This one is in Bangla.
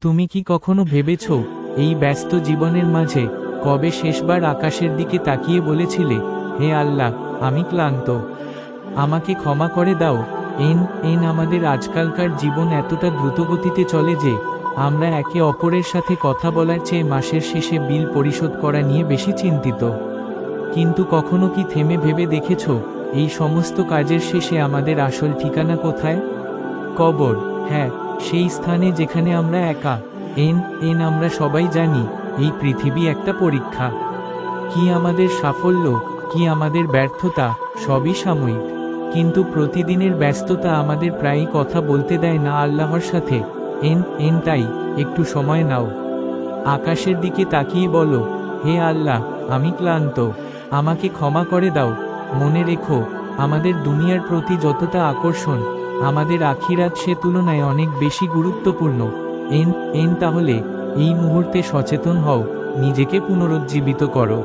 তুমি কি কখনো ভেবেছ, এই ব্যস্ত জীবনের মাঝে কবে শেষবার আকাশের দিকে তাকিয়ে বলেছিলে, হে আল্লাহ, আমি ক্লান্ত। আমাকে ক্ষমা করে দাও। এন এন আমাদের আজকালকার জীবন এতটা দ্রুতগতিতে চলে যে, আমরা একে অপরের সাথে কথা বলার চেয়ে মাসের শেষে বিল পরিশোধ করা নিয়ে বেশি চিন্তিত। কিন্তু কখনো কি থেমে ভেবে দেখেছ, এই সমস্ত কাজের শেষে আমাদের আসল ঠিকানা কোথায়? কবর হ্যাঁ। সেই স্থানে যেখানে আমরা একা, এন এন আমরা সবাই জানি, এই পৃথিবী একটা পরীক্ষা। কি আমাদের সাফল্য, কি আমাদের ব্যর্থতা, সবই সাময়িক। কিন্তু প্রতিদিনের ব্যস্ততা আমাদের প্রায়ই কথা বলতে দেয় না আল্লাহর সাথে। এন এন তাই, একটু সময় নাও। আকাশের দিকে তাকিয়ে বলো, হে আল্লাহ, আমি ক্লান্ত। আমাকে ক্ষমা করে দাও। মনে রেখো, আমাদের দুনিয়ার প্রতি যতটা আকর্ষণ আমাদের আখিরাত সে তুলনায় অনেক বেশি গুরুত্বপূর্ণ। এন এন তাহলে, এই মুহূর্তে সচেতন হও, নিজেকে পুনরুজ্জীবিত করো।